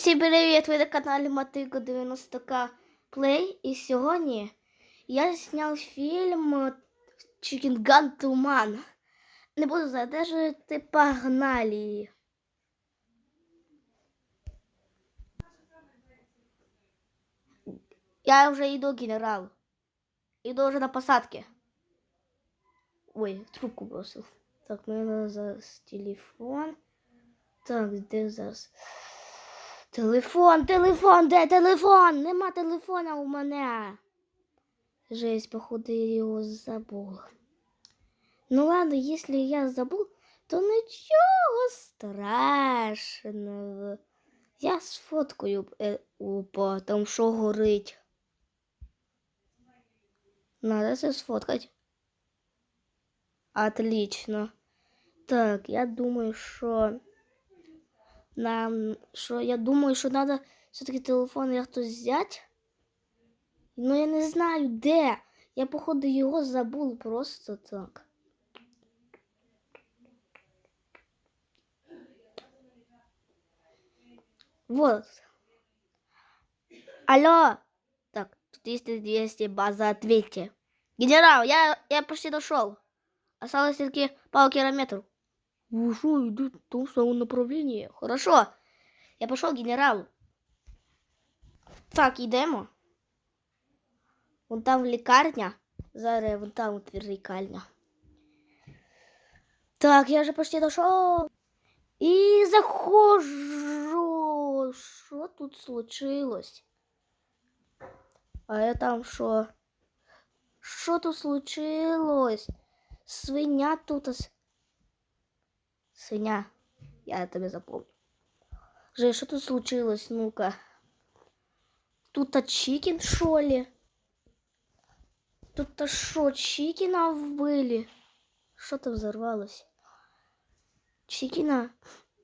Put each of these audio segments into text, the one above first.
Всім привіт! Ви на каналі Матико 90К Play. І сьогодні я зняв фільм Chicken Gun Туман. Не буду задержувати, погнали! Я вже йду, генерал. Іду вже на посадки. Ой, трубку бросив. Так, мені зараз телефон. Так, де зараз? Телефон, телефон, де телефон? Нема телефона у мене. Жесть, походу, я його забув. Ну ладно, если я забув, то нічого страшного. Я сфоткаю, е, опа, там що горить. Надо це сфоткать. Отлично. Так, я думаю, що нам що я думаю, що треба все-таки телефон я хтось взяти. Ну я не знаю де. Я, походу, його забув просто так. Вот. Алло. Так, тут есть 200 база, ответьте. Генерал, я, я почти дошел. Осталось только пару километров. Что, идут в том самом направлении? Хорошо. Я к генералу. Так, йдемо. Вон там лікарня. Зараз вон там от лікарня. Так, я вже почти дошел. І заходжу. Що тут случилось? А я там що? Що тут случилось? Свиня тут. Свиня, я тебе запомню. Же, что тут случилось? Ну-ка. Тут-то чикен, что ли? Тут-то что, чикена вбили? Что-то взорвалось. Чикена?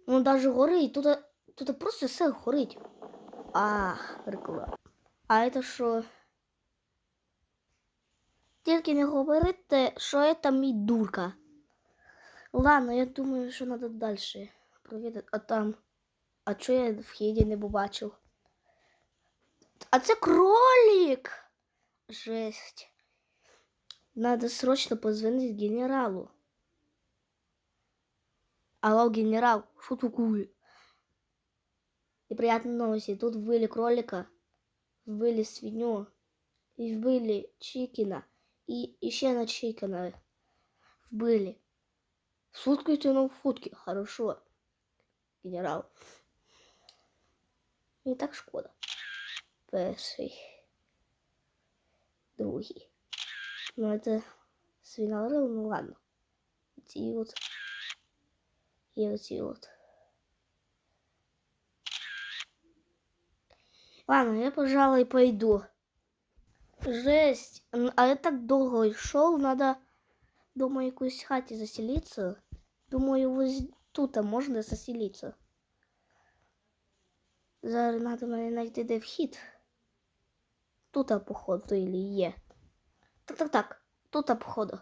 Ну даже горить. Тут, тут просто все горить. А, реклама. А это що? Тільки не говорите, що це мій дурка. Ладно, я думаю, що треба далі провідати. А там. А чого я в хіді не побачив? А це кролик! Жесть. Надо срочно позвонить генералу. Алло, генерал, что такое? Неприятные новости. Тут вбили кролика, вбили свинью, и вбили чикена, и еще на чикена вбили. Сфоткайте нам фотки, хорошо, генерал. Не так шкода. Перший. Другий. Ну, это свинорыл, ну ладно. Ці от. І оці от. Ладно, я, пожалуй, пойду. Жесть. Н- А я так долго йшов, надо, думаю, якусь хаті заселиться. Думаю, ось тут можна заселиться. Зараз надо мене знайти де вхід. Тут, походу, или є. Так, так, так. Тут, походу.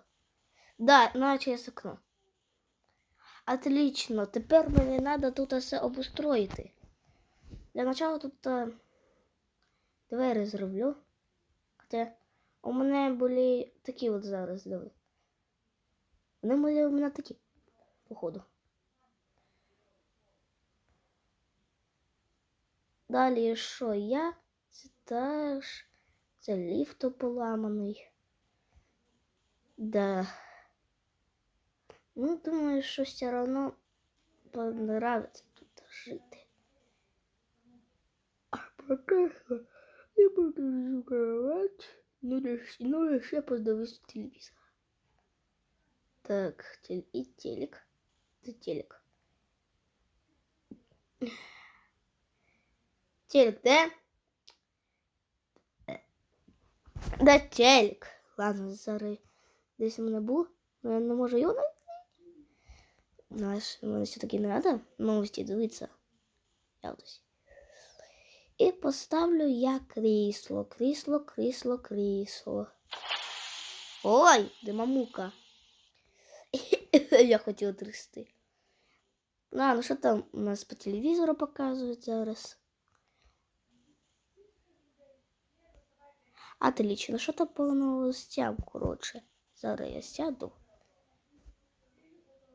Да, ну, є окно. Отлично. Тепер мені треба тут все обустроїти. Для начала тут а, двері зроблю. Хоча у мене були такі от зараз диви. Вони були у мене такі, походу. Далі що я? Це теж. Це ліфт поламаний. Да. Ну, думаю, що все одно понравиться тут жити. А поки я буду шукати. Ну, ну, лише подивись телевізор. Так, і телек. Це телек. Телек, де? Да телек. Ладно, зараз десь мене був, я не можу його знайти. Знаєш, мене все-таки не треба новості дивитися. Якось. І поставлю я крісло, крісло, крісло, крісло. Ой, де мамука. Я хотів трясти. Ну, а, ну що там у нас по телевізору показують зараз? Отлично, ну, що там по новостям, коротше. Зараз я сяду.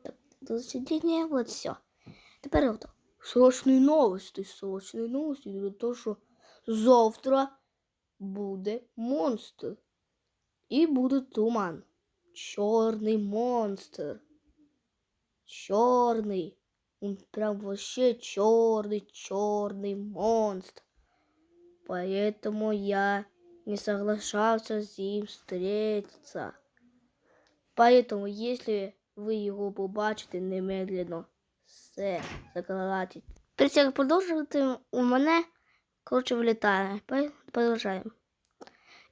Так, до засідання, от все. Тепер ото. Срочні новості, срочні новості, для того, що завтра буде монстр і буде туман. Чорний монстр. Чорний. Он прям вообще черный, черный монстр. Поэтому я не соглашался с ним встретиться. Поэтому, если ви його побачите немедленно, все закладіть. Перед як продовжувати у мене, коротше, вилітає. Пой- Продовжаємо.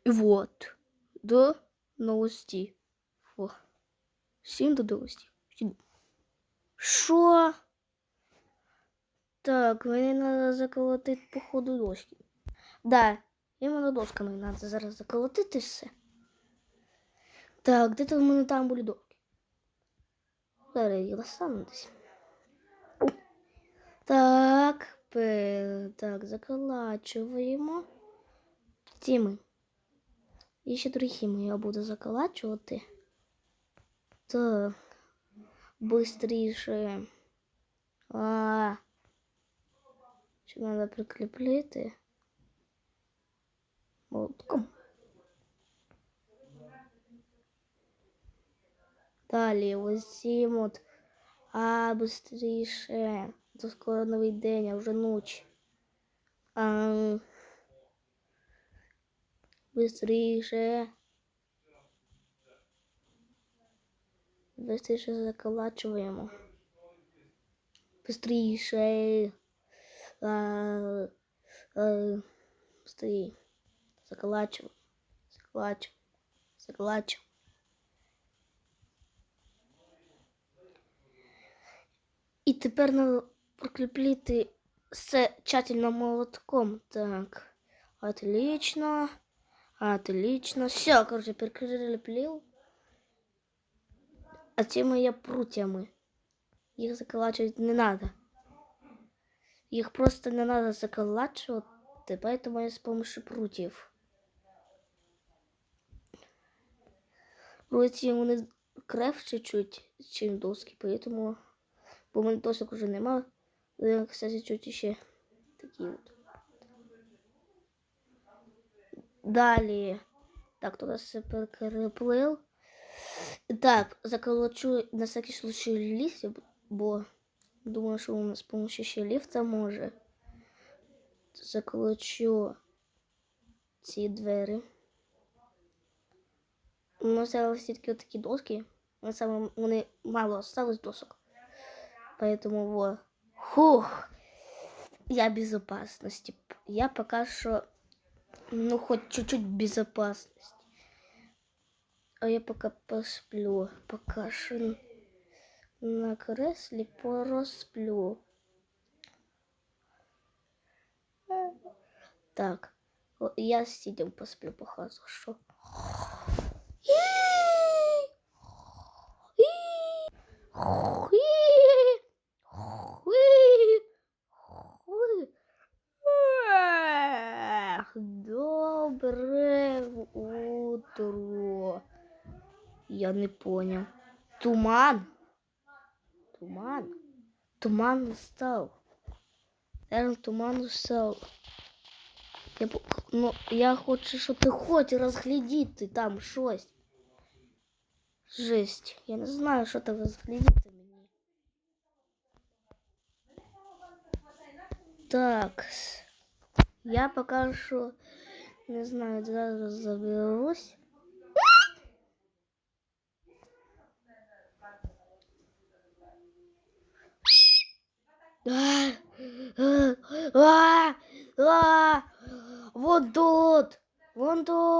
І вот, до новості. О. Всім до. Всім. Що? Так, мені треба заколотити по ходу дошки. Да, іменно досками треба зараз заколотити все. Так, де то в мене там були доски? Зараз я достану десь. Так, так, заколачуємо. Тіми. І ще другими я буду заколачувати. Так. Быстріше. А. Ще треба прикріпити. Молотком. Далі ось цим от. А, быстріше. Це скоро новий день, а вже ніч. А. Быстріше. Быстріше заколачуємо. Быстріше. А, а, быстрее. Заколачиваем. Заколачиваем. Заколачиваем. І тепер треба прикріпити все тщательно молотком. Так. Отлично. Отлично. Все, короче, прикрепил. А теми я прутьями. Їх заколачувати не надо. Їх просто не надо заколачувати, поэтому я с помощью прутьев. Прутья вони крепче чуть, чим доски, поэтому... Бо мене досок уже нема. Але, кстати, чуть ще такі от. Далі. Так, туди все переплив. Так, заколочу на всякий случай ліфт, бо думаю, що у нас з помощью ще ліфта може. Заколочу ці двері. У нас зараз тільки такі доски. На саме вони мало осталось досок. Поэтому вот. Хух. Я безопасности. Я пока что, ну, хоть чуть-чуть безопасность. А я пока посплю. Пока что на кресле поросплю. Так. Я сидим посплю, пока что. Добре утро. Я не понял. Туман. Туман. Туман настав. Наверное, туман настав. Я, по- ну, я хочу, щоб ти хоч розглядіти там щось. Жесть. Я не знаю, що там розглядіти мені. Так. Я пока що не знаю, зараз заберусь.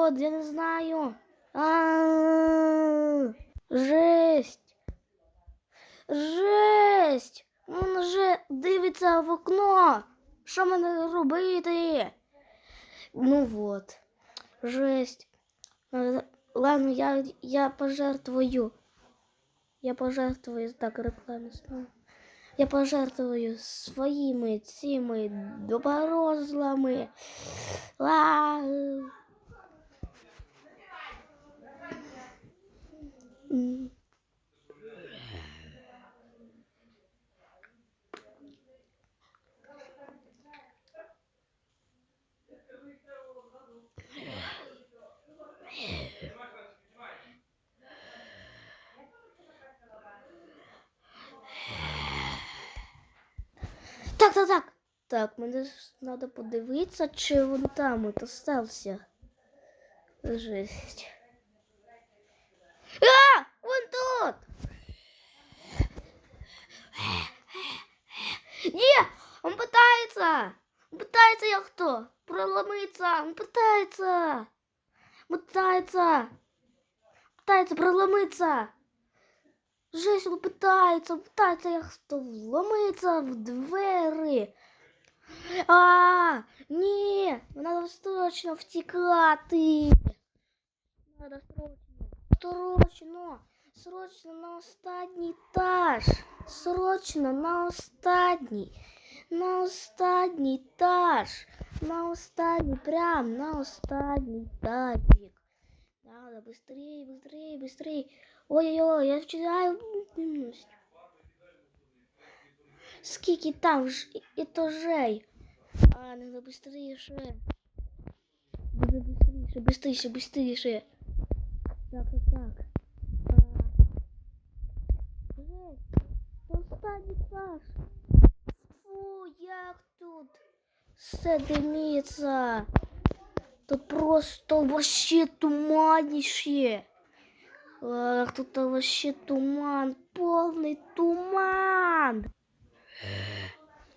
Тут, я не знаю. Жесть. Жесть. Він вже дивиться в окно. Що мене робити? Ну вот. Жесть. Ладно, я, я пожертвую. Я пожертвую так реклами снова. Я пожертвую своїми цими доборозлами. А, М. Так, так, так. Так, мені ж треба подивитися, чи він там от остався. Жесть. А! Вон тут! Не! Он пытается! Он пытается, я кто? Проломиться! Он пытается! Пытается! Пытается проломиться! Жесть, он пытается, пытается, я хто вломиться в двері. А, ні, надо срочно втікати. Надо срочно, срочно, срочно на останній етаж. Срочно на останній, на останній етаж. На останній, прям на останній етажик. Надо быстрее, быстрее, быстрее. Ой-ой-ой, я вчераю. Скільки там ж етажей? А, надо быстрее. Надо быстрее, быстрее, быстрее. Так, так, так. А, останній етаж. Фу, як тут все димиться. Просто вообще туманище. Тут вообще туман, повний туман.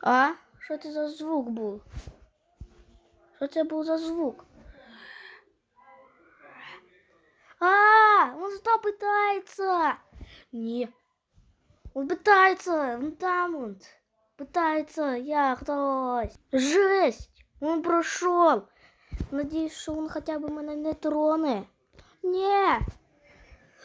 А? Що це за звук був? Що це був за звук? А, он что пытается? Не. Он пытается, он там он. Пытается, я хтось. Жесть! Он прошел. Надеюсь, що він хоча б мене не троне. Ні.